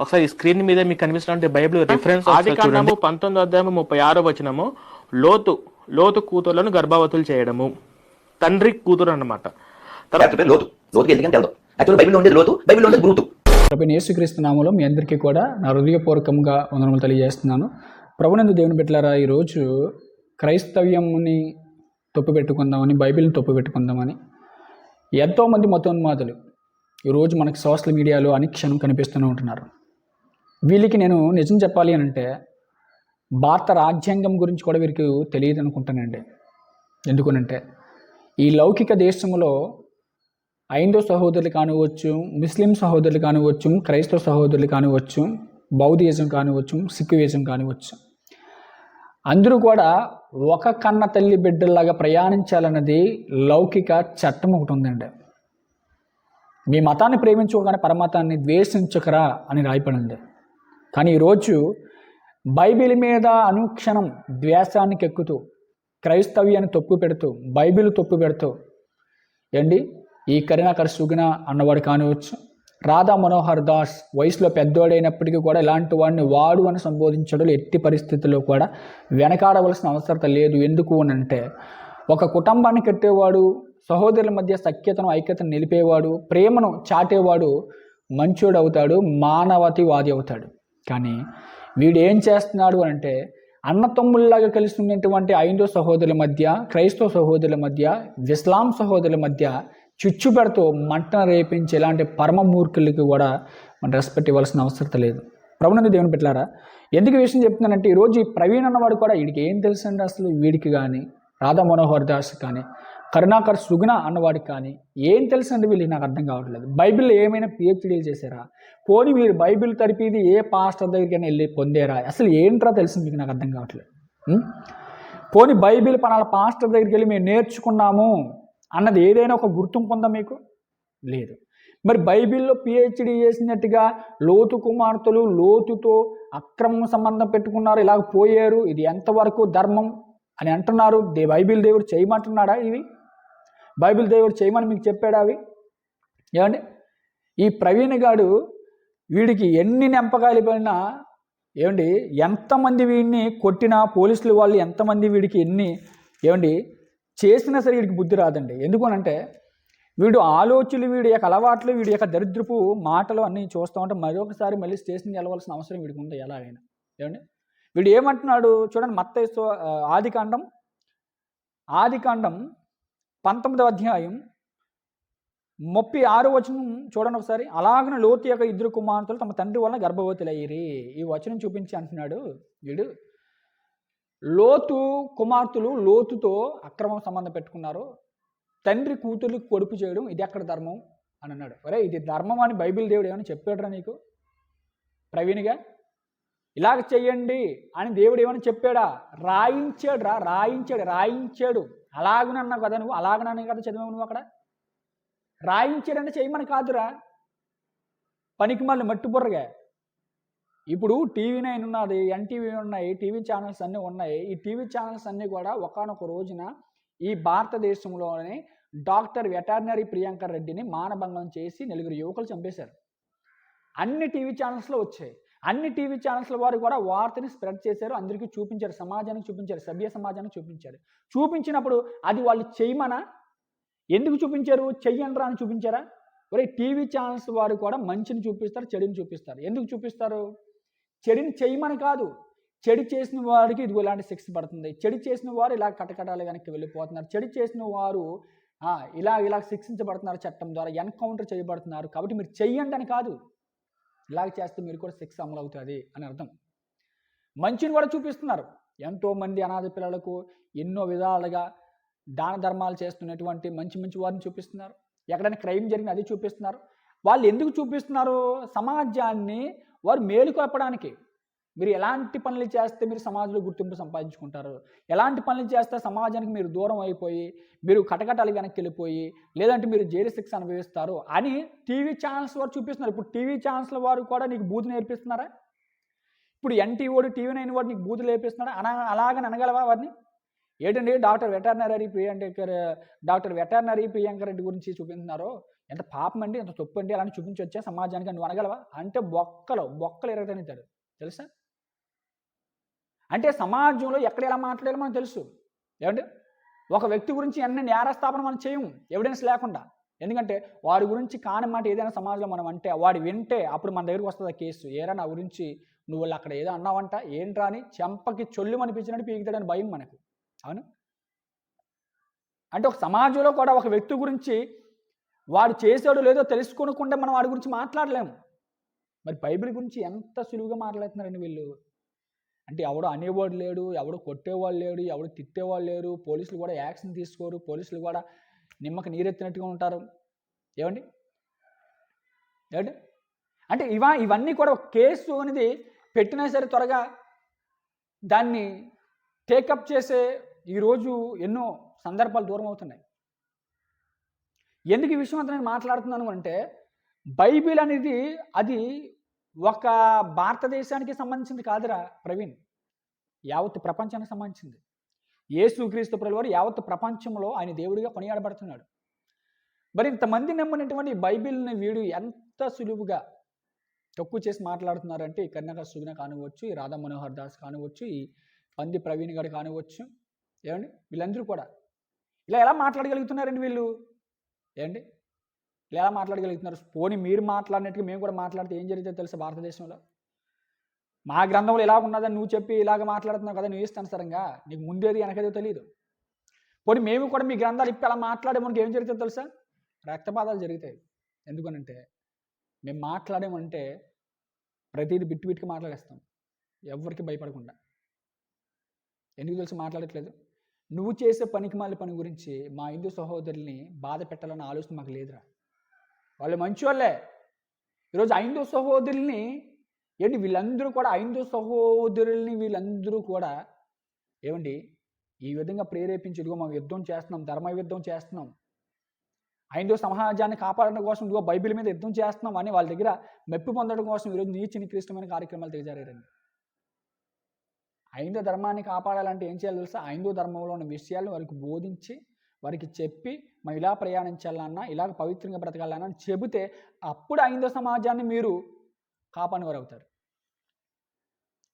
ఒకసారి స్క్రీన్ మీద మీకు కనిపిస్తున్న బైబిల్ రిఫరెన్స్ ఆది కాండము పంతొమ్మిది అధ్యాయము ముప్పై ఆరో వచనము లోతు లోతు కూతుర్లను గర్భవతులు చేయడము. తండ్రి కూతురు అన్నమాట. తర్వాత యాక్చువల్ పేరు లోతు. లోతుకి ఎందుకంటే వెళ్దాం యాక్చువల్ బైబిల్లో ఉండేది లోతు బైబిల్లో ఉండేది బ్రూతు ప్రభు యేసుక్రీస్తు నామంలో మీ అందరికీ కూడా నా హృదయపూర్వకంగా వందనములు తెలియజేస్తున్నాను. ప్రభునందు దేవుని పెట్టారా ఈరోజు క్రైస్తవ్యంని తప్పు పెట్టుకుందామని బైబిల్ని తప్పు పెట్టుకుందామని ఎంతోమంది మతోన్మాదులు ఈరోజు మనకి సోషల్ మీడియాలో అనుక్షణం కనిపిస్తూనే ఉంటున్నారు. వీళ్ళకి నేను నిజం చెప్పాలి అని అంటే భారత రాజ్యాంగం గురించి కూడా వీరికి తెలియదు అనుకుంటానండి. ఎందుకనంటే ఈ లౌకిక దేశంలో ఐందో సహోదరులు కానివచ్చు ముస్లిం సహోదరులు కానివచ్చు క్రైస్తవ సహోదరులు కానివచ్చు బౌద్ధిజం కానివచ్చు సిక్కుయిజం కానివచ్చు అందరూ కూడా ఒక కన్న తల్లి బిడ్డల్లాగా ప్రయాణించాలన్నది లౌకిక చట్టం ఒకటి ఉందండి. మీ మతాన్ని ప్రేమించుకోగానే పరమతాన్ని ద్వేషించకరా అని రాయపడింది కానీ ఈరోజు బైబిల్ మీద అనుక్షణం ద్వేషానికి ఎక్కుతూ క్రైస్తవ్యాన్ని తప్పు పెడుతూ బైబిల్ తప్పు పెడుతూ ఏండి ఈ కరీనాకర్ సుగుణ అన్నవాడు కానివచ్చు రాధా మనోహర్ దాస్ వయసులో పెద్దోడైనప్పటికీ కూడా ఇలాంటి వాడిని వాడు అని సంబోధించడం ఎట్టి పరిస్థితుల్లో కూడా వెనకాడవలసిన అవసరత లేదు. ఎందుకు అని అంటే ఒక కుటుంబాన్ని కట్టేవాడు సహోదరుల మధ్య సఖ్యతను ఐక్యతను నిలిపేవాడు ప్రేమను చాటేవాడు మంచోడు అవుతాడు మానవతివాది అవుతాడు. కానీ వీడు ఏం చేస్తున్నాడు అంటే అన్నతమ్ముల్లాగా కలిసి ఉన్నటువంటి ఐందో సహోదరుల మధ్య క్రైస్తవ సహోదరుల మధ్య ఇస్లాం సహోదరుల మధ్య చిచ్చు పెడుతూ మంటను రేపించి ఇలాంటి పరమ మూర్ఖులకి కూడా మనం రెస్పెక్ట్ ఇవ్వాల్సిన అవసరం లేదు. ప్రభునంది దేవుని పెట్టారా ఎందుకు విషయం చెప్తున్నానంటే ఈరోజు ఈ ప్రవీణ్ అన్నవాడు కూడా వీడికి ఏం తెలుసండి అసలు? వీడికి కానీ రాధా మనోహర్ దాస్ కానీ కరుణాకర్ సుగుణ అన్నవాడికి కానీ ఏం తెలుసండి వీళ్ళకి? నాకు అర్థం కావట్లేదు. బైబిల్లో ఏమైనా పిహెచ్డీలు చేశారా? పోనీ మీరు బైబిల్ తరిపిది ఏ పాస్టర్ దగ్గరికైనా వెళ్ళి పొందారా? అసలు ఏంట్రా తెలిసింది మీకు? నాకు అర్థం కావట్లేదు. పోని పోనీ బైబిల్ పనాల పాస్టర్ దగ్గరికి వెళ్ళి మేము నేర్చుకున్నాము అన్నది ఏదైనా ఒక గుర్తింపు ఉందా మీకు? లేదు. మరి బైబిల్లో పిహెచ్డి చేసినట్టుగా లోతు కుమార్తెలు లోతుతో అక్రమం సంబంధం పెట్టుకున్నారు ఇలాగ పోయారు ఇది ఎంతవరకు ధర్మం అని అంటున్నారు? దే బైబిల్ దేవుడు చేయమంటున్నాడా ఇవి? బైబిల్ దేవుడు చేయమని మీకు చెప్పాడా అవి? ఏమండి? ఈ ప్రవీణ్ గాడు వీడికి ఎన్ని నెంపకాయలు పడినా ఏమండి ఎంతమంది వీడిని కొట్టినా పోలీసులు వాళ్ళు ఎంతమంది వీడికి ఎన్ని ఏమండి చేసినా సరే వీడికి బుద్ధి రాదండి. ఎందుకనంటే వీడు ఆలోచనలు వీడి యొక్క అలవాట్లు వీడి యొక్క దరిద్రపు మాటలు అన్నీ చూస్తూ ఉంటే మరొకసారి మళ్ళీ స్టేషన్కి వెళ్ళవలసిన అవసరం వీడికి ఉంది? ఎలాగైనా. ఏమండి? వీడు ఏమంటున్నాడు? చూడండి మత్త ఆదికాండం ఆదికాండం పంతొమ్మిదవ అధ్యాయం ముప్పై ఆరు వచనం చూడండి ఒకసారి. అలాగనే లోతు యొక్క ఇద్దరు కుమార్తెలు తమ తండ్రి వలన గర్భవతులయ్యిరి. ఈ వచనం చూపించి అంటున్నాడు వీడు. లోతు కుమార్తెలు లోతుతో అక్రమ సంబంధం పెట్టుకున్నారు. తండ్రి కూతుర్లకు కొడుపు చేయడం ఇది ఎక్కడ ధర్మం? అని అన్నాడు. ఒరే ఇది ధర్మం అని బైబిల్ దేవుడు ఏమైనా చెప్పాడురా నీకు? ప్రవీణ్గా? ఇలాగ చెయ్యండి అని దేవుడు ఏమైనా చెప్పాడా? రాయించాడు రా రాయించాడు రాయించాడు. అలాగనన్నావు కదా నువ్వు అలాగనన్నా కదా చదివావు నువ్వు అక్కడ? రాయించాడంటే చేయమని కాదురా. పనికి మళ్ళీ మట్టి బుర్రగా. ఇప్పుడు టీవీ నైన్ ఉన్నది ఎన్టీవీ ఉన్నాయి టీవీ ఛానల్స్ అన్నీ ఉన్నాయి. ఈ టీవీ ఛానల్స్ అన్నీ కూడా ఒకనొక రోజున ఈ భారతదేశంలోనే డాక్టర్ వెటర్నరీ ప్రియాంకర్ రెడ్డిని మానభంగం చేసి నలుగురు యువకులు చంపేశారు. అన్ని టీవీ ఛానల్స్లో వచ్చాయి. అన్ని టీవీ ఛానల్స్ల వారు కూడా వార్తని స్ప్రెడ్ చేశారు. అందరికీ చూపించారు. సమాజానికి చూపించారు. సభ్య సమాజానికి చూపించారు. చూపించినప్పుడు అది వాళ్ళు చేయమనా? ఎందుకు చూపించారు? చెయ్యండ్రా అని చూపించారా? ఒరే టీవీ ఛానల్స్ వారు కూడా మంచిని చూపిస్తారు చెడుని చూపిస్తారు. ఎందుకు చూపిస్తారు? చెడుని చేయమని కాదు. చెడు చేసిన వారికి ఇది ఇలాంటి శిక్ష పడుతుంది. చెడు చేసిన వారు ఇలా కటకటాలు వెనక్కి వెళ్ళిపోతున్నారు. చెడు చేసిన వారు ఇలా ఇలా శిక్షించబడుతున్నారు చట్టం ద్వారా. ఎన్కౌంటర్ చేయబడుతున్నారు. కాబట్టి మీరు చెయ్యండి అని కాదు. ఇలాగ చేస్తే మీరు కూడా శిక్ష అమలు అవుతుంది అని అర్థం. మంచిని కూడా చూపిస్తున్నారు. ఎంతోమంది అనాథ పిల్లలకు ఎన్నో విధాలుగా దాన ధర్మాలు చేస్తున్నటువంటి మంచి మంచి వారిని చూపిస్తున్నారు. ఎక్కడైనా క్రైమ్ జరిగిన అది చూపిస్తున్నారు. వాళ్ళు ఎందుకు చూపిస్తున్నారు? సమాజాన్ని వారు మేలుకొప్పడానికి మీరు ఎలాంటి పనులు చేస్తే మీరు సమాజంలో గుర్తింపు సంపాదించుకుంటారు? ఎలాంటి పనులు చేస్తే సమాజానికి మీరు దూరం అయిపోయి మీరు కటకటాలు వెనక్కి వెళ్ళిపోయి లేదంటే మీరు జైలు శిక్ష అనుభవిస్తారు అని టీవీ ఛానల్స్ వారు చూపిస్తున్నారు. ఇప్పుడు టీవీ ఛానల్స్ల వారు కూడా నీకు బూతు నేర్పిస్తున్నారా? ఇప్పుడు ఎన్టీఓడు టీవీ నైన్ వాడు నీకు బూతులు నేర్పిస్తున్నాడా? అన అలాగని అనగలవా వారిని? ఏంటండి doctor veterinary Priyanka doctor veterinary Priyanka Reddy గురించి చూపిస్తున్నారు? ఎంత పాపం అండి ఎంత తప్పు అండి అలాంటి చూపించొచ్చా సమాజానికి? నువ్వు అనగలవా? అంటే బొక్కలు బొక్కలు ఎరగటనితాడు తెలుసా? అంటే సమాజంలో ఎక్కడ ఎలా మాట్లాడాలో మనకు తెలుసు. ఏమంటే ఒక వ్యక్తి గురించి ఎన్ని నేరస్థాపన మనం చేయము ఎవిడెన్స్ లేకుండా. ఎందుకంటే వారి గురించి కాని మాట ఏదైనా సమాజంలో మనం అంటే వాడు వింటే అప్పుడు మన దగ్గరికి వస్తుంది కేసు. ఏరా నా గురించి నువ్వు వాళ్ళు అక్కడ ఏదో అన్నావంట ఏంట్రా అని చెంపకి చొల్లు అనిపించినట్టు పీకుతాడని భయం మనకు. అవును? అంటే ఒక సమాజంలో కూడా ఒక వ్యక్తి గురించి వాడు చేసాడో లేదో తెలుసుకోనకుండా మనం వాడి గురించి మాట్లాడలేము. మరి బైబిల్ గురించి ఎంత సులువుగా మాట్లాడుతున్నారండి వీళ్ళు? అంటే ఎవడో అనేవాడు లేడు ఎవడో కొట్టేవాడు లేడు ఎవడో తిట్టేవాళ్ళు లేరు పోలీసులు కూడా యాక్షన్ తీసుకోరు పోలీసులు కూడా నిమ్మక నీరెత్తినట్టుగా ఉంటారు. ఏమండి? ఏమండి? అంటే ఇవా ఇవన్నీ కూడా కేసు అనేది పెట్టినా సరే త్వరగా దాన్ని టేకప్ చేసే ఈరోజు ఎన్నో సందర్భాలు దూరం అవుతున్నాయి. ఎందుకు ఈ విషయం అంతా నేను మాట్లాడుతున్నాను అంటే బైబిల్ అనేది అది ఒక భారతదేశానికి సంబంధించింది కాదురా ప్రవీణ్. యావత్ ప్రపంచానికి సంబంధించింది. యేసుక్రీస్తు ప్రభుల వారు యావత్ ప్రపంచంలో ఆయన దేవుడిగా కొనియాడబడుతున్నాడు. మరి ఇంతమంది నమ్మినటువంటి బైబిల్ని వీడు ఎంత సులువుగా తక్కువ చేసి మాట్లాడుతున్నారంటే ఈ కన్నక సుగుణ కానివచ్చు ఈ రాధా మనోహర్ దాస్ కానివచ్చు ఈ పంది ప్రవీణ్ గారు కానివచ్చు ఏమండి? వీళ్ళందరూ కూడా. ఇలా ఎలా మాట్లాడగలుగుతున్నారండి వీళ్ళు? ఏమండి? ఇలా ఎలా మాట్లాడగలుగుతున్నారు? పోనీ మీరు మాట్లాడినట్టుగా మేము కూడా మాట్లాడితే ఏం జరిగితే తెలుసు భారతదేశంలో? మా గ్రంథంలో ఎలా ఉన్నదని నువ్వు చెప్పి ఇలాగ మాట్లాడుతున్నావు కదా నువ్వు సరంగా నీకు ముందేది వెనకదో తెలియదు పోనీ మేము కూడా మీ గ్రంథాలు ఇప్పి అలా మాట్లాడే మనకి ఏం జరుగుతుందో తెలుసా? రక్తపాతాలు జరుగుతాయి. ఎందుకనంటే మేము మాట్లాడామంటే ప్రతిదీ బిట్టు బిట్టుకు మాట్లాడేస్తాం. ఎవరికి భయపడకుండా. ఎందుకు తెలుసు మాట్లాడట్లేదు? నువ్వు చేసే పనికి మాలి పని గురించి మా హిందూ సహోదరుల్ని బాధ పెట్టాలన్న ఆలోచన మాకు లేదురా. వాళ్ళు మంచివాళ్ళే. ఈరోజు ఐందో సహోదరుల్ని ఏంటి వీళ్ళందరూ కూడా ఐందో సహోదరుల్ని వీళ్ళందరూ కూడా ఏమండి ఈ విధంగా ప్రేరేపించి ఇదిగో మేము యుద్ధం చేస్తున్నాం ధర్మ యుద్ధం చేస్తున్నాం. ఐందో సమాజాన్ని కాపాడడం కోసం ఇదిగో బైబిల్ మీద యుద్ధం చేస్తున్నాం అని వాళ్ళ దగ్గర మెప్పు పొందడం కోసం ఈరోజు నీచి నికృష్టమైన కార్యక్రమాలు దిగజారండి ఐందో ధర్మాన్ని కాపాడాలంటే ఏం చేయాలి తెలుసా? ఐందో ధర్మంలో ఉన్న విషయాలను వారికి బోధించి వారికి చెప్పి మనం ఇలా ప్రయాణించాలన్నా ఇలా పవిత్రంగా బ్రతకాలన్నా అని చెబితే అప్పుడు ఐందో సమాజాన్ని మీరు కాపానివారు అవుతారు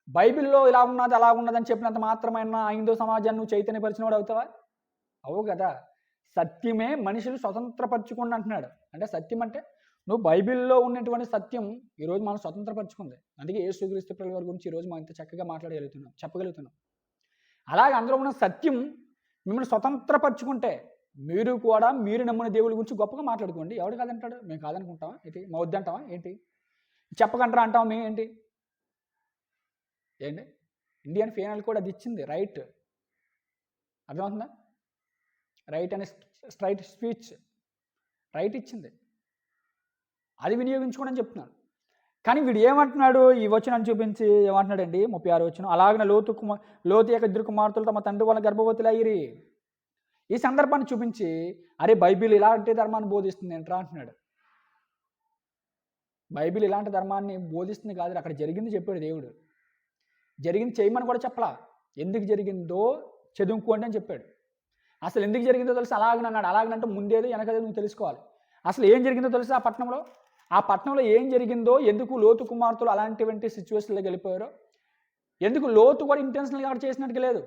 బైబిల్లో ఇలా ఉన్నది అలా ఉన్నదని చెప్పినంత మాత్రమైన ఐందో సమాజాన్ని నువ్వు చైతన్యపరిచినవాడు అవుతావా అవు కదా. సత్యమే మనుషులు స్వతంత్రపరచుకోండి అంటున్నాడు. అంటే సత్యం అంటే నువ్వు బైబిల్లో ఉన్నటువంటి సత్యం ఈరోజు మనం స్వతంత్రపరచుకుంది. అందుకే ఏ సుగ్రీస్తు పిల్లల గురించి ఈరోజు మనం ఇంత చక్కగా మాట్లాడగలుగుతున్నాం చెప్పగలుగుతున్నాం. అలాగే అందులో ఉన్న సత్యం మిమ్మల్ని స్వతంత్రపరచుకుంటే మీరు కూడా మీరు నమ్మిన దేవుడి గురించి గొప్పగా మాట్లాడుకోండి. ఎవడు కాదంటాడు? మేము కాదనుకుంటాం ఏంటి? మా వద్దంటావా ఏంటి? చెప్పకంటారా అంటావా మేము ఏంటి? ఏంటి? ఇండియన్ ఫైనల్ కూడా అది ఇచ్చింది రైట్. అర్థమవుతుందా? రైట్ అనే స్ట్రైట్ స్పీచ్ రైట్ ఇచ్చింది. అది వినియోగించుకోండి అని చెప్తున్నాను కానీ వీడు ఏమంటున్నాడు? ఈ వచనం చూపించి ఏమంటున్నాడండి? ముప్పై ఆరు వచ్చిన అలాగనే లోతు కుమార్ లోతు యొక్క ఇద్దరు కుమార్తెలు తమ తండ్రి వాళ్ళ గర్భవతులు అయ్యి ఈ సందర్భాన్ని చూపించి అరే బైబిల్ ఇలాంటి ధర్మాన్ని బోధిస్తుంది ఏంట్రా అంటున్నాడు. బైబిల్ ఇలాంటి ధర్మాన్ని బోధిస్తుంది కాదు అక్కడ జరిగింది చెప్పాడు దేవుడు. జరిగింది చేయమని కూడా చెప్పలా. ఎందుకు జరిగిందో చదువుకోండి అని చెప్పాడు. అసలు ఎందుకు జరిగిందో తెలుసు? అలాగనన్నాడు. అలాగనంటే ముందేదో వెనకదో నువ్వు తెలుసుకోవాలి. అసలు ఏం జరిగిందో తెలుసు ఆ పట్టణంలో? ఆ పట్టణంలో ఏం జరిగిందో ఎందుకు లోతు కుమార్తెలు అలాంటివంటి సిచ్యువేషన్లోకి వెళ్ళిపోయారో? ఎందుకు లోతు కూడా ఇంటెన్షనల్గా అక్కడ చేసినట్టుగా లేదు?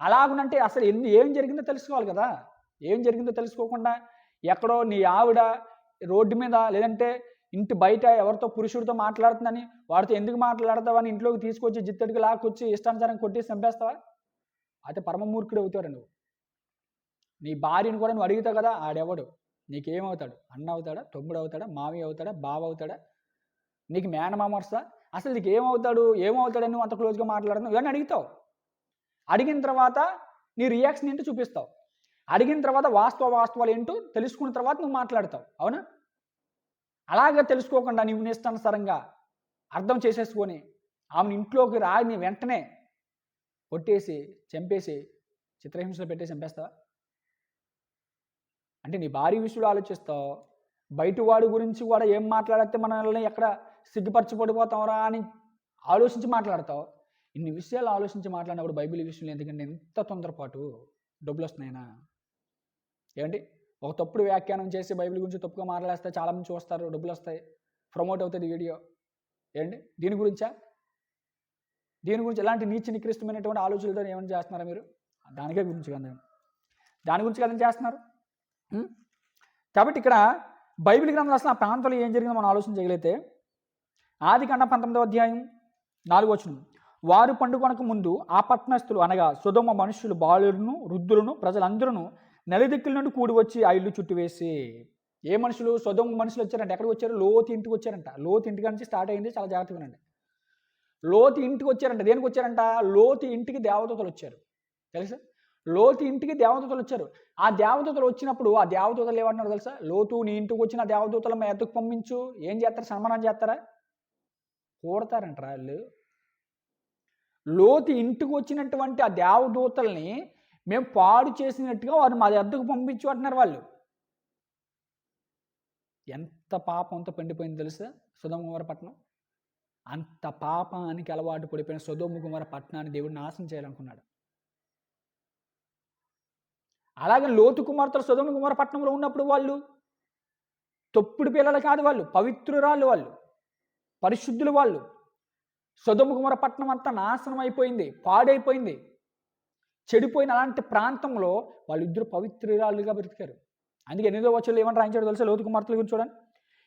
అలాగునంటే అసలు ఎన్ని ఏం జరిగిందో తెలుసుకోవాలి కదా. ఏం జరిగిందో తెలుసుకోకుండా ఎక్కడో నీ ఆవిడ రోడ్డు మీద లేదంటే ఇంటి బయట ఎవరితో పురుషుడితో మాట్లాడుతుందని వాడితో ఎందుకు మాట్లాడతావని ఇంట్లోకి తీసుకొచ్చి జిత్తడికి లాక్కొచ్చి ఇష్టానుసారం కొట్టి చంపేస్తావా? అయితే పరమమూర్ఖుడు అవుతాడు నువ్వు. నీ భార్యను కూడా నువ్వు అడుగుతావు కదా ఆడెవడు? నీకేమవుతాడు? అన్న అవుతాడా తమ్ముడు అవుతాడా? మావి అవుతాడా బావ అవుతాడా? నీకు మేనమామ వస్తా అసలు నీకు ఏమవుతాడు ఏమవుతాడని నువ్వు అంత క్లోజ్గా మాట్లాడుతున్నావు ఇవన్నీ అడుగుతావు. అడిగిన తర్వాత నీ రియాక్షన్ ఏంటో చూపిస్తావు. అడిగిన తర్వాత వాస్తవ వాస్తవాలు ఏంటో తెలుసుకున్న తర్వాత నువ్వు మాట్లాడతావు. అవునా? అలాగే తెలుసుకోకుండా నీవు నిష్టానుసారంగా అర్థం చేసేసుకొని ఆమెను ఇంట్లోకి రాని వెంటనే కొట్టేసి చంపేసి చిత్రహింసలో పెట్టేసి చంపేస్తావా? అంటే నీ భార్య విషయంలో ఆలోచిస్తావు. బయట వాడి గురించి కూడా ఏం మాట్లాడితే మనల్ని ఎక్కడ సిగ్గుపరచబడిపోతావురా అని ఆలోచించి మాట్లాడతావు. ఇన్ని విషయాలు ఆలోచించి మాట్లాడినప్పుడు బైబిల్ విషయంలో ఎందుకంటే ఎంత తొందరపాటు డబ్బులు వస్తున్నాయినా? ఏమండి ఒక తప్పుడు వ్యాఖ్యానం చేసి బైబిల్ గురించి తప్పుగా మాట్లాడేస్తే చాలామంది చూస్తారు డబ్బులు వస్తాయి. ప్రమోట్ అవుతుంది వీడియో. ఏంటి? దీని గురించా? దీని గురించి ఎలాంటి నీచి నికృష్టమైనటువంటి ఆలోచనలతో ఏమైనా చేస్తున్నారా మీరు? దానికే గురించి కదా. దాని గురించి కదా చేస్తున్నారు? కాబట్టి ఇక్కడ బైబిల్ గ్రంథం అసలు ఆ ప్రాంతంలో ఏం జరిగిందో మనం ఆలోచన చేయగలిగితే ఆది కండ పంతొమ్మిదవ అధ్యాయం నాలుగు వచనం. వారు పండుగనకు ముందు ఆ పట్టణస్థులు అనగా సుధమ మనుషులు బాలులను వృద్ధులను ప్రజలందరూ నలుదిక్కుల నుండి కూడి వచ్చి ఆ ఇల్లు చుట్టువేసి. ఏ మనుషులు? సుధమ మనుషులు వచ్చారంట. ఎక్కడికి వచ్చారు? లోతు ఇంటికి వచ్చారంట. లోతు ఇంటికి నుంచి స్టార్ట్ అయింది. చాలా జాగ్రత్తగా వినండి. లోతు ఇంటికి వచ్చారంట. దేనికి వచ్చారంట? లోతు ఇంటికి దేవదూతలు వచ్చారు. తెలుసా? లోతు ఇంటికి దేవదూతలు వచ్చారు. ఆ దేవదూతలు వచ్చినప్పుడు ఆ దేవదూతలు ఏమంటున్నారు తెలుసా? లోతు నీ ఇంటికి వచ్చిన దేవదూతల మేతకు పంపించు. ఏం చేస్తారు? సన్మానం చేస్తారా? కూడతారంటారా వాళ్ళు. లోతు ఇంటికి వచ్చినటువంటి ఆ దేవదూతల్ని మేము పాడు చేసినట్టుగా వారు మా ఎద్దకు పంపించు అంటున్నారు వాళ్ళు. ఎంత పాపంతో పండిపోయింది తెలుసా? సుధమకుమార పట్నం అంత పాపానికి అలవాటు పడిపోయిన సుధోముకుమార పట్నాన్ని దేవుడు నాశనం చేయాలనుకున్నాడు. అలాగే లోతు కుమార్తెలు సుధమ కుమార పట్టణంలో ఉన్నప్పుడు వాళ్ళు తొప్పుడు పిల్లలు కాదు వాళ్ళు పవిత్రురాళ్ళు వాళ్ళు పరిశుద్ధులు వాళ్ళు. సుధమ కుమార పట్టణం అంతా నాశనం అయిపోయింది పాడైపోయింది. చెడిపోయిన అలాంటి ప్రాంతంలో వాళ్ళిద్దరు పవిత్రురాలుగా బ్రతికారు. అందుకే ఎనిమిదో వచ్చలు ఏమని రాయించాడు తెలుసా? లోతు కుమార్తెల గురించి చూడండి.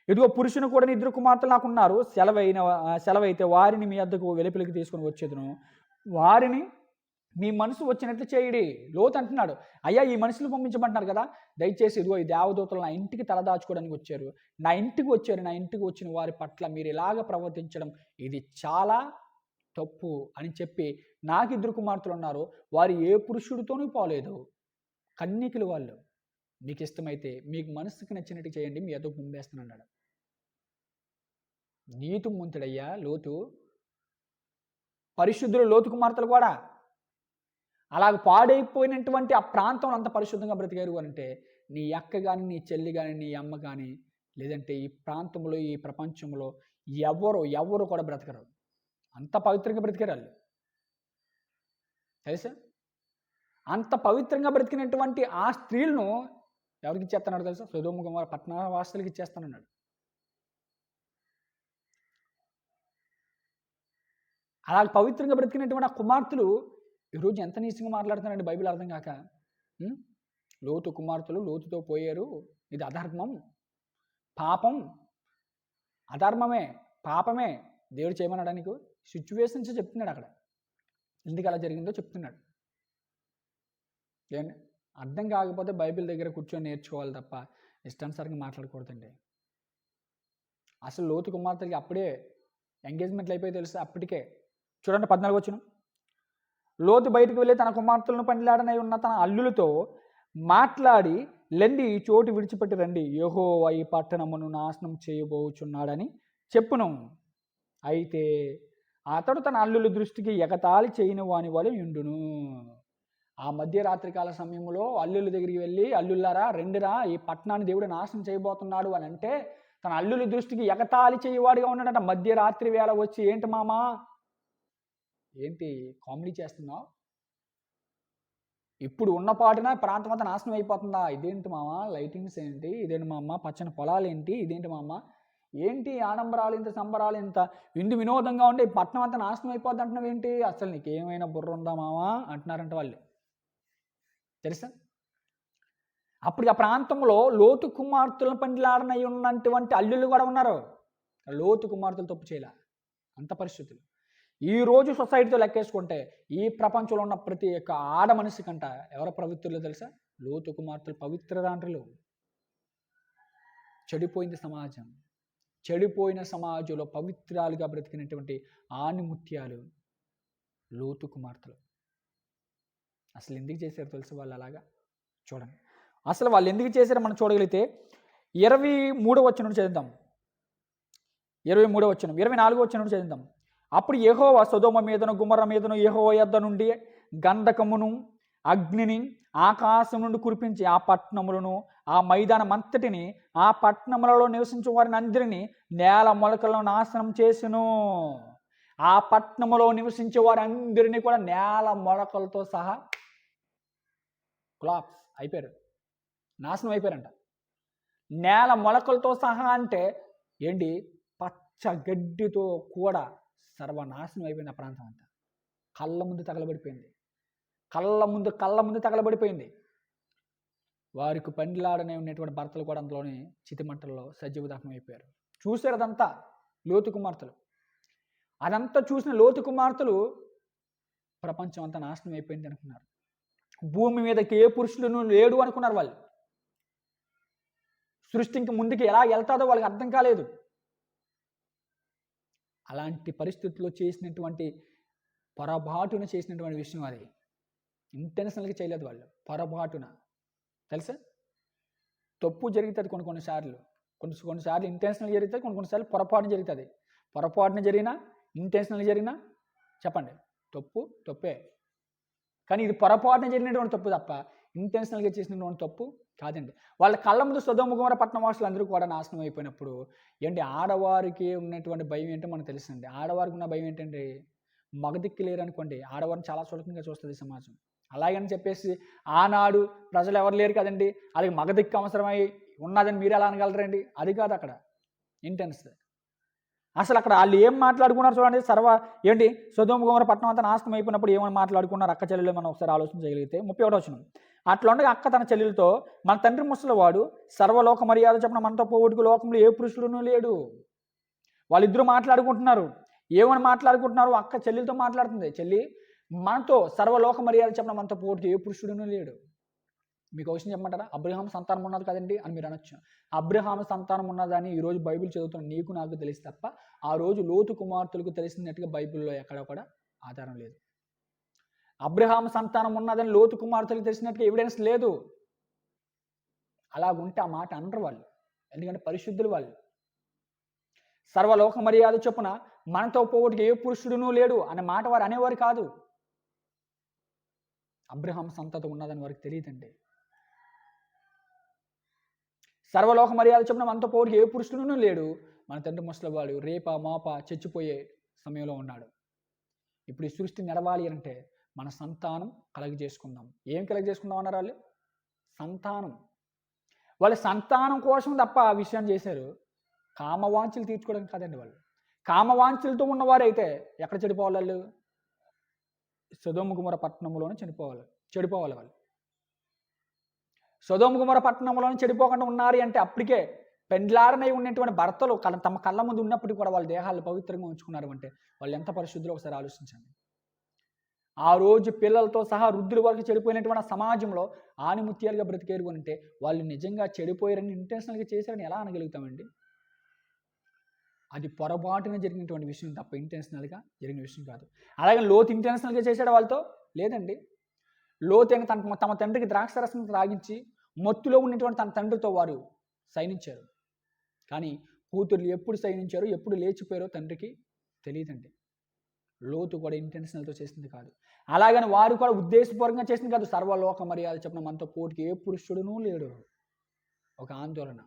ఇదిగో పురుషుని కూడా ఇద్దరు కుమార్తెలు నాకున్నారు. సెలవైన సెలవైతే వారిని మీ అద్దకు వెలుపలికి తీసుకొని వచ్చేదను. వారిని మీ మనసు వచ్చినట్లు చేయడి లోతు అంటున్నాడు. అయ్యా ఈ మనుషులు పంపించమంటున్నారు కదా. దయచేసి ఇదిగో ఈ దేవదూతలు నా ఇంటికి తలదాచుకోవడానికి వచ్చారు. నా ఇంటికి వచ్చారు. నా ఇంటికి వచ్చిన వారి పట్ల మీరు ఇలాగ ప్రవర్తించడం ఇది చాలా తప్పు అని చెప్పి నాకు ఇద్దరు కుమార్తెలు ఉన్నారు. వారు ఏ పురుషుడితోనూ పోలేదు. కన్నికలు వాళ్ళు. మీకు ఇష్టమైతే మీకు మనసుకి నచ్చినట్టు చేయండి. మీ ఎదుగు పంపేస్తానన్నాడు నీతు ముంతుడయ్యా లోతు. పరిశుద్ధులు లోతు కుమార్తెలు కూడా. అలాగ పాడైపోయినటువంటి ఆ ప్రాంతం అంత పరిశుద్ధంగా బ్రతికారు అని అంటే నీ అక్క కానీ నీ చెల్లి కానీ నీ అమ్మ కానీ లేదంటే ఈ ప్రాంతంలో ఈ ప్రపంచంలో ఎవరు ఎవరు కూడా బ్రతకరు. అంత పవిత్రంగా బ్రతికారు వాళ్ళు. తెలుసా? అంత పవిత్రంగా బ్రతికినటువంటి ఆ స్త్రీలను ఎవరికి ఇచ్చేస్తున్నాడు తెలుసా? సుధోమ కుమార్ పట్టణవాసులకి ఇచ్చేస్తానన్నాడు అలా పవిత్రంగా బ్రతికినటువంటి ఆ కుమార్తెలు ఈరోజు ఎంత నీచంగా మాట్లాడుతున్నారండి బైబిల్ అర్థం కాక? లోతు కుమార్తెలు లోతుతో పోయారు. ఇది అధర్మం. పాపం. అధర్మమే. పాపమే. దేవుడు చేయమన్నాడు నీకు? సిచ్యువేషన్స్ చెప్తున్నాడు అక్కడ. ఎందుకు అలా జరిగిందో చెప్తున్నాడు. ఏంటి అర్థం కాకపోతే బైబిల్ దగ్గర కూర్చొని నేర్చుకోవాలి తప్ప ఇష్టానుసారంగా మాట్లాడకూడదండి. అసలు లోతు కుమార్తెకి అప్పుడే ఎంగేజ్మెంట్లు అయిపోయి తెలుసు? అప్పటికే. చూడండి పద్నాలుగు వచ్చిన లోతు బయటకు వెళ్ళి తన కుమార్తెలను పండిలాడనై ఉన్న తన అల్లులతో మాట్లాడి లెండి ఈ చోటు విడిచిపెట్టి రండి. యహో ఈ పట్టణమును నాశనం చేయబోచున్నాడని చెప్పును. అయితే అతడు తన అల్లుల దృష్టికి ఎగతాళి చేయని వాని వలె ఉండును ఆ మధ్యరాత్రికాల సమయంలో అల్లుల దగ్గరికి వెళ్ళి అల్లుల్లారా రెండురా ఈ పట్టణాన్ని దేవుడు నాశనం చేయబోతున్నాడు అని అంటే తన అల్లుల దృష్టికి ఎగతాళి చేయవాడిగా ఉన్నాడంట. మధ్యరాత్రి వేళ వచ్చి ఏంటి మామా ఏంటి కామెడీ చేస్తున్నావు? ఇప్పుడు ఉన్న పాటున ప్రాంతం అంతా నాశనం అయిపోతుందా? ఇదేంటి మామ? లైటింగ్స్ ఏంటి? ఇదేంటి మా అమ్మ పచ్చని పొలాలు ఏంటి? ఇదేంటి మా అమ్మ ఏంటి ఆడంబరాలు ఇంత సంబరాలు ఇంత విందు వినోదంగా ఉండే ఈ పట్టణం అంతా నాశనం అయిపోద్ది అంటున్నావు ఏంటి? అసలు నీకు ఏమైనా బుర్ర ఉందా మావా అంటున్నారంట వాళ్ళు. తెలుసా? అప్పుడు ఆ ప్రాంతంలో లోతు కుమార్తెల పండిలాడనై ఉన్నటువంటి అల్లుళ్ళు కూడా ఉన్నారు. లోతు కుమార్తెలు తప్పు చేయలే. అంత పరిస్థితులు. ఈరోజు సొసైటీతో లెక్కేసుకుంటే ఈ ప్రపంచంలో ఉన్న ప్రతి ఒక్క ఆడ మనిషి కంట ఎవరు పవిత్రులు తెలుసా? లోతు కుమార్తెలు పవిత్రదాండ్రులు చెడిపోయింది సమాజం. చెడిపోయిన సమాజంలో పవిత్రాలుగా బ్రతికినటువంటి ఆనిముత్యాలు లోతు కుమార్తెలు. అసలు ఎందుకు చేశారు తెలుసు వాళ్ళు అలాగా? చూడండి. అసలు వాళ్ళు ఎందుకు చేశారో మనం చూడగలిగితే ఇరవై మూడో వచ్చిన నుండి చదువుదాం. ఇరవై మూడో వచ్చిన ఇరవై నాలుగో వచ్చిన నుండి చదువుదాం. అప్పుడు యెహోవా సుధోమ మీదను గుమర మీదను యహోవ యొద్ద నుండి గంధకమును అగ్నిని ఆకాశం నుండి కురిపించి ఆ పట్టణములను ఆ మైదానం అంతటిని ఆ పట్టణములలో నివసించే వారిని అందరినీ నేల మొలకలను నాశనం చేసెను. ఆ పట్టణములో నివసించే వారి అందరినీ కూడా నేల మొలకలతో సహా క్లాప్స్ అయిపోయారు. నాశనం అయిపోయారంట. నేల మొలకలతో సహా అంటే ఏంటి? పచ్చ గడ్డితో కూడా సర్వనాశనం అయిపోయింది ఆ ప్రాంతం అంతా. కళ్ళ ముందు తగలబడిపోయింది. కళ్ళ ముందు కళ్ళ ముందు తగలబడిపోయింది. వారికి పండిలాడనే ఉన్నటువంటి భర్తలు కూడా అందులోనే చితిమంటల్లో సజీవ దహనం అయిపోయారు. చూశారు అదంతా లోతు కుమార్తెలు. అదంతా చూసిన లోతు కుమార్తెలు ప్రపంచం అంతా నాశనం అయిపోయింది అనుకున్నారు. భూమి మీదకి ఏ పురుషులను లేడు అనుకున్నారు వాళ్ళు. సృష్టికి ముందుకు ఎలా వెళ్తాదో వాళ్ళకి అర్థం కాలేదు. అలాంటి పరిస్థితుల్లో చేసినటువంటి పొరపాటున చేసినటువంటి విషయం అది. ఇంటెన్షనల్గా చేయలేదు వాళ్ళు. పొరపాటున. తెలుసా? తప్పు జరుగుతుంది కొన్ని కొన్నిసార్లు కొన్ని కొన్నిసార్లు ఇంటెన్షనల్ జరుగుతుంది కొన్ని కొన్నిసార్లు పొరపాటున జరుగుతుంది. పొరపాటున జరిగినా ఇంటెన్షనల్ జరిగినా చెప్పండి. తప్పు తప్పే. కానీ ఇది పొరపాటున జరిగినటువంటి తప్పు తప్ప ఇంటెన్షనల్గా చేసినటువంటి తప్పు కాదండి. వాళ్ళ కళ్ళ ముందు సుధముఖమర పట్టణ వాసులు అందరూ కూడా నాశనం అయిపోయినప్పుడు ఏంటి? ఆడవారికి ఉన్నటువంటి భయం ఏంటో మనకు తెలుసండి. ఆడవారికి ఉన్న భయం ఏంటంటే మగదిక్కి లేరు అనుకోండి ఆడవారిని చాలా సులభంగా చూస్తుంది సమాజం. అలాగని చెప్పేసి ఆనాడు ప్రజలు ఎవరు లేరు కదండి. అలాగే మగదిక్కు అవసరమై ఉన్నదని మీరు ఎలా అనగలరండి? అది కాదు అక్కడ. ఇంటెన్స్ అసలు అక్కడ వాళ్ళు ఏం మాట్లాడుకున్నారు చూడండి సర్వ ఏంటి? సుధోమ కుమార పట్నం అంతా నాశనం అయిపోయినప్పుడు ఏమైనా మాట్లాడుకున్నారు? అక్క చెల్లెలు మనం ఒకసారి ఆలోచన చేయగలిగితే ముప్పై ఒకటో వచ్చిన అట్లా ఉండగా అక్క తన చెల్లెలతో మన తండ్రి ముసలివాడు సర్వలోక మర్యాద చెప్పిన మనతో పోగొట్టుకు లోకంలో ఏ పురుషుడునూ లేడు. వాళ్ళిద్దరూ మాట్లాడుకుంటున్నారు. ఏమని మాట్లాడుకుంటున్నారు? అక్క చెల్లెలతో మాట్లాడుతుంది. చెల్లి మనతో సర్వలోక మర్యాద చెప్పిన మనతో పోటీ ఏ పురుషుడునూ లేడు. మీకు క్వశ్చన్ చెప్పమంటారా? అబ్రహాం సంతానం ఉన్నది కదండి అని మీరు అనొచ్చు. అబ్రహాం సంతానం ఉన్నదని ఈ రోజు బైబిల్ చదువుతున్న నీకు నాకు తెలిసి తప్ప ఆ రోజు లోతు కుమార్తెలకు తెలిసినట్టుగా బైబిల్లో ఎక్కడ కూడా ఆధారం లేదు. అబ్రహాం సంతానం ఉన్నదని లోతు కుమార్తెలకు తెలిసినట్టుగా ఎవిడెన్స్ లేదు. అలాగుంటే ఆ మాట అనరు వాళ్ళు. ఎందుకంటే పరిశుద్ధులు వాళ్ళు. సర్వలోక మర్యాద చొప్పున మనతో పోగొట్టుకు ఏ పురుషుడునూ లేడు అనే మాట వారు అనేవారు కాదు. అబ్రహాం సంతత ఉన్నదని వారికి తెలియదండి. సర్వలోక మర్యాద చొప్పున మనతో పోగొట్టుకు ఏ పురుషుడునూ లేడు. మన తండ్రి ముసలివాడు రేప మాప చచ్చిపోయే సమయంలో ఉన్నాడు. ఇప్పుడు ఈ సృష్టి నడవాలి అంటే మన సంతానం కలగ చేసుకుందాం ఏం కలగ చేసుకుందాం అన్నారు వాళ్ళు? సంతానం. వాళ్ళ సంతానం కోసం తప్ప ఆ విషయాన్ని చేశారు. కామవాంఛలు తీర్చుకోవడానికి కాదండి వాళ్ళు. కామవాంఛలతో ఉన్నవారైతే ఎక్కడ చెడిపోవాలి వాళ్ళు? సుధోముకుమర పట్టణంలోనే చనిపోవాలి చెడిపోవాలి వాళ్ళు. సుధోముకుమర పట్టణంలోనే చెడిపోకుండా ఉన్నారు అంటే అప్పటికే పెండ్లారనై ఉన్నటువంటి భర్తలు కళ్ళ తమ కళ్ళ ముందు ఉన్నప్పటికీ కూడా వాళ్ళ దేహాలు పవిత్రంగా ఉంచుకున్నారు అంటే వాళ్ళు ఎంత పరిశుద్ధులు ఒకసారి ఆలోచించండి. ఆ రోజు పిల్లలతో సహా వృద్ధుల వరకు చెడిపోయినటువంటి సమాజంలో ఆనిముత్యాలుగా బ్రతికేరు అని అంటే వాళ్ళు నిజంగా చెడిపోయారని ఇంటెన్షనల్గా చేశారని ఎలా అనగలుగుతామండి? అది పొరపాటున జరిగినటువంటి విషయం తప్ప ఇంటెన్షనల్గా జరిగిన విషయం కాదు. అలాగే లోతు ఇంటెన్షనల్గా చేశాడు వాళ్ళతో? లేదండి. లోతైన తన తమ తండ్రికి ద్రాక్షరసం త్రాగించి మత్తులో ఉన్నటువంటి తన తండ్రితో వారు సైనించారు. కానీ కూతుర్లు ఎప్పుడు సైనించారో ఎప్పుడు లేచిపోయారో తండ్రికి తెలియదండి. లోతు కూడా ఇంటెన్షనల్తో చేసింది కాదు. అలాగని వారు కూడా ఉద్దేశపూర్వకంగా చేసింది కాదు. సర్వలోక మర్యాద చెప్పిన మనతో పోటీకి ఏ పురుషుడునూ లేడు. ఒక ఆందోళన.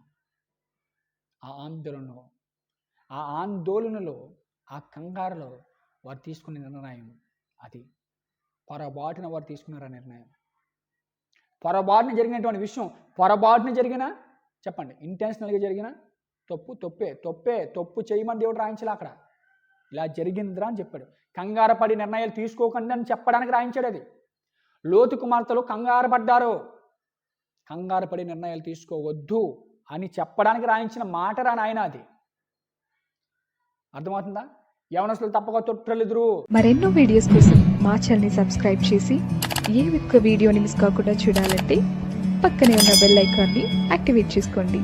ఆ ఆందోళన ఆ ఆందోళనలో ఆ కంగారులో వారు తీసుకునే నిర్ణయం అది. పొరపాటున వారు తీసుకున్నారా నిర్ణయం? పొరపాటున జరిగినటువంటి విషయం పొరపాటున జరిగిన చెప్పండి ఇంటెన్షనల్గా జరిగిన తప్పు తప్పే తప్పే తప్పు చేయమని దేవుడు రాయించలే అక్కడ. ఇలా జరిగిందిరా అని చెప్పాడు. కంగారు పడి నిర్ణయాలు తీసుకోకండి అని చెప్పడానికి రాయించాడు అది. లోతు కుమార్తెలు కంగారు పడ్డారు. కంగారు పడి నిర్ణయాలు తీసుకోవద్దు అని చెప్పడానికి రాయించిన మాట రా నాయన అది. అర్థమవుతుందా? యవనస్తులు తప్పక తొట్టెలుదురు మరెన్నో వీడియోస్ కోసం మా ఛానల్ని సబ్స్క్రైబ్ చేసి ఏ ఒక్క వీడియోని మిస్ కాకుండా చూడాలంటే పక్కనే ఉన్న బెల్ ఐకాన్ని యాక్టివేట్ చేసుకోండి.